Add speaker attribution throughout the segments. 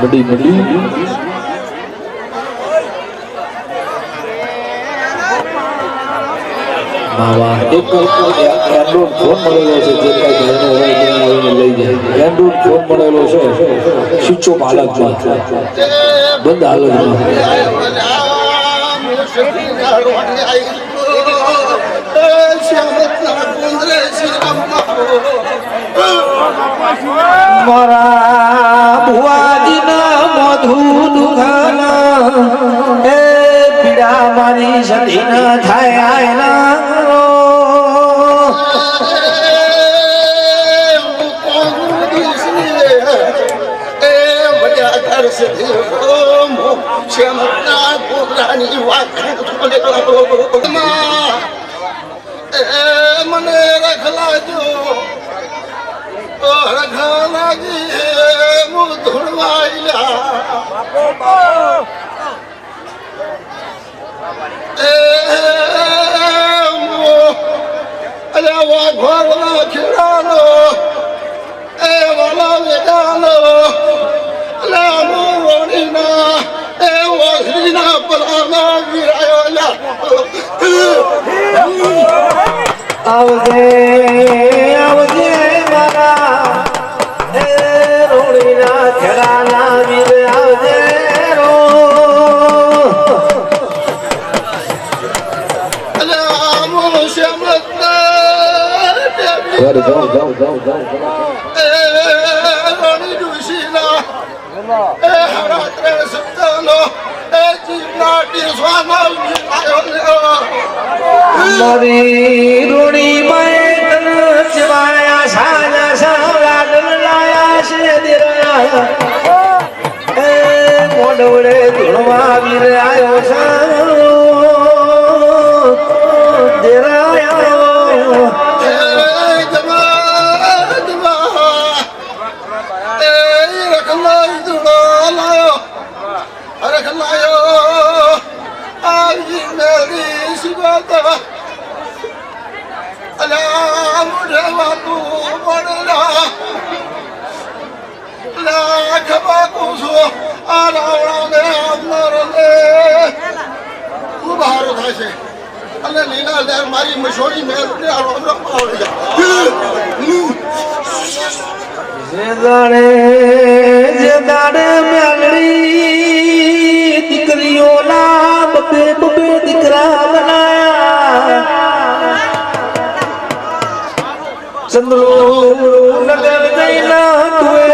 Speaker 1: બડી બડી માવા એક એન્ડ્રોઈડ ફોન મળેલો છે એન્ડ્રોઈડ ફોન મળેલો છે સ્વિચ ઓફ હાલતમાં બંધ હાલતમાં. મારા મધુ દુખાના એ પીડા મારી સધી ના થાય
Speaker 2: મને રખલાજો રખલાજી હું ધૂળવાઈલા અરે વાઘોરના ખેડાનો એ વાલા વેગાનો અરે હું વણીના એ
Speaker 1: આવજે.
Speaker 2: রুণী মায়ের শিবায়া সাজা সারা লায়া
Speaker 1: সে দিরা মনে ধুলমা বীর আয় সা દલ લાયા છે વીર આયો છે દેરાયો
Speaker 2: અને લીલા લહેર મારી મશોરી મેલ આ રોજો પાવડી
Speaker 1: જે દાડે જે દાડે મેલડી દીકરીઓના બબે બબે દીકરા બનાયા. ચંદ્રો નગર જઈના તુએ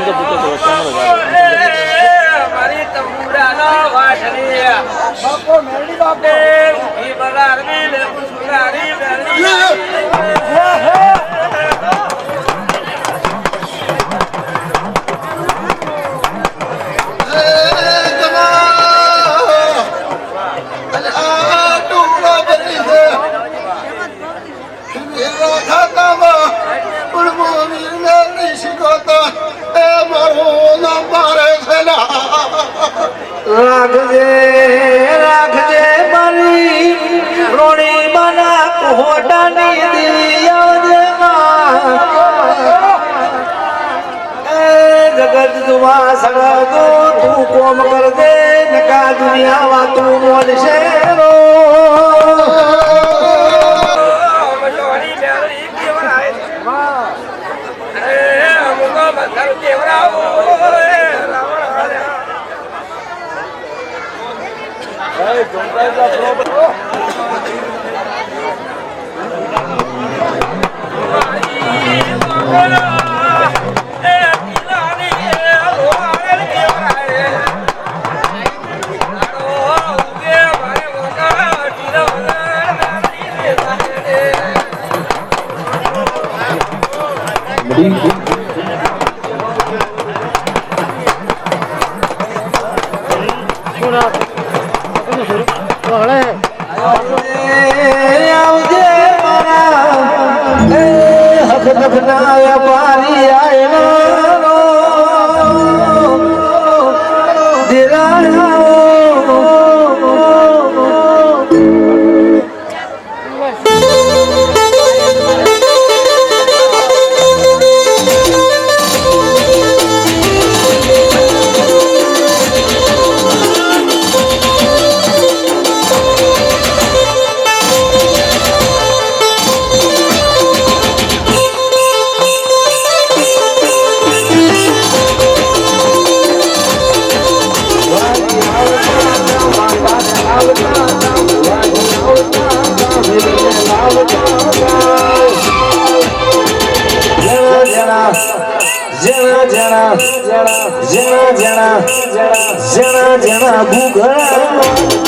Speaker 1: નોનું રાશું
Speaker 3: મારી તંબુરાનો વાસણી બાપો મેરડી બાપો ઈ બરારવી લે પુસુરારી મેરડી
Speaker 1: રાખજે રાખજે મારી રોણી બના કોટાની દિલી આવજે જગત જુવા સગતો તું કોમ કરજે, નકા દુનિયા વાતું બોલશે. Bem-vindo. જણા જણા જણા જણા જણા જણા જણા ભૂગળા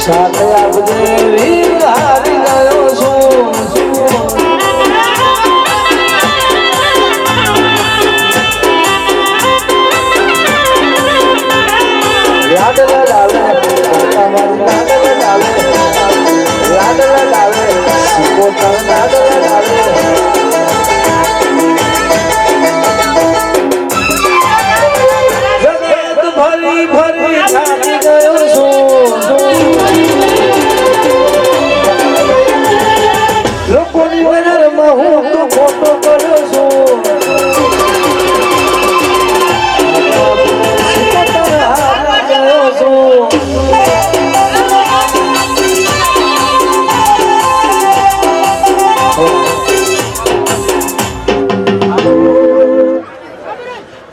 Speaker 4: સાથે આપણે વિહારી ગયો છું.
Speaker 1: લાડલા લાવે લાડલા લાવે લાડલા લાવે